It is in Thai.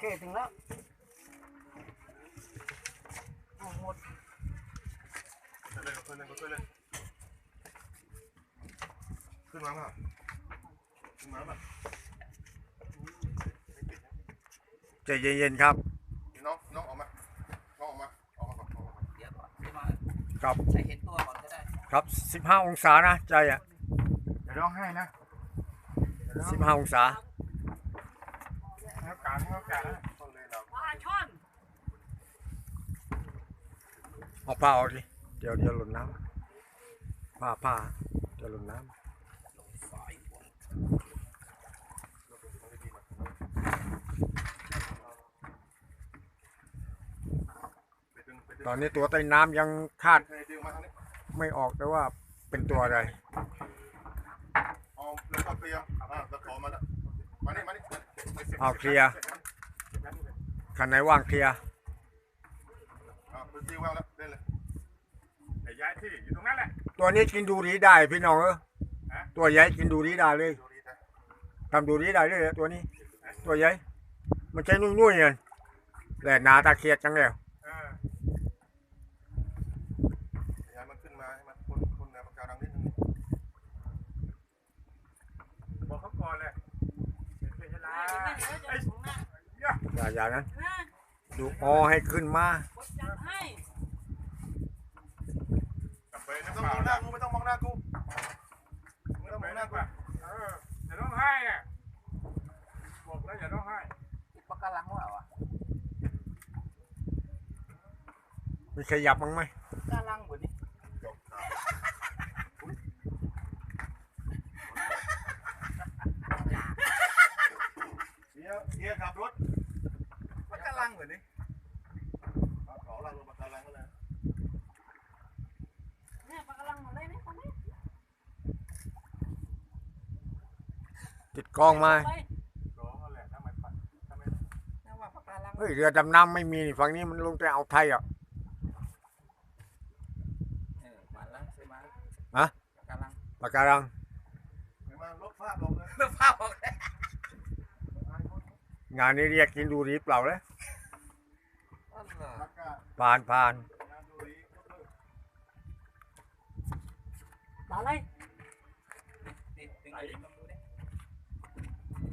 เคถึงแล้วโอ้หมดขึ้นเลยขึ้นเลยขึ้นเลยขึ้นมาป่ะขึ้นมาป่ะใจเย็นๆครับ น้องน้องออกมาน้องออกมาออกมาก่อนออกมาเดี๋ยวก่อนใช่ไหมครับให้เห็นตัวก่อนก็ได้ ครับ 15 องศานะใจอะอย่าร้องไห้นะ15 องศา แล้วการแล้วการต้นเลยเราปลาช่อนเอาผ้าออกดิเดี๋ยวเดี๋ยวหล่นน้ำผ้าผ้าเดี๋ยวหล่นน้ำตอนนี้ตัวใต้น้ำยังคาดไม่ออกแต่ว่าเป็นตัวอะไร เอาแล้วก็เคลียร์อ่าแล้วขอมาแล้วมานี่มานี่ เอาเคลียร์คันไหนว่างเคลียร์อ่าพื้นที่ว่างแล้วเล่นเลยไอ้ย้ายที่อยู่ตรงนั้นแหละตัวนี้กินดูดีได้พี่น้องเออฮะตัวใหญ่กินดูดีได้เลยดูดีนะทำดูดีได้เลยตัวนี้ ตัวใหญ่มันใช้นุ่ยๆเงี้ยแหละหนาตาเคียดจังแล้ว เออย้ายมันขึ้นมาให้มันพ้นพ้นแนวปะการังนิดนึงบอกเขาก่อนเลยเป็นเวลาไอ้ อย่าอย่านั้นดูออให้ขึ้นมากลับไปนะต้องมองหน้ากูไม่ต้องมองหน้ากูไม่ต้องมองหน้ากูเอออย่าร้องไห้อะบอกแล้วอย่าร้องไห้ปลากระลังว่าอะมีขยับมั้งไหมกระลังเหมือนนี้ จบข่าวเฮียเฮียขับรถ ปลากระลังเหมือนนี้ เอาเขาลังลงปะการังก็เลย เนี่ยปลากระลังหมดเลยเนี่ยตอนนี้ ติดกล้องมาไปร้องนั่นแหละถ้ามันปัดถ้าไม่น่าว่าปลากระลังเฮ้ยเรือดำน้ำไม่มีนี่ฝั่งนี้มันลงแต่เอาวไทยอะเออมาลังใช่ไหมฮะปลากระลังปากการังเห็นไหมลบภาพลงเลยเลือกภาพออกเลยงานนี้เรียกกินดูดีเปล่าเลยอันน่ะรักกาผ่านผ่านงานดูดีปลาอะไรติดถึงไหน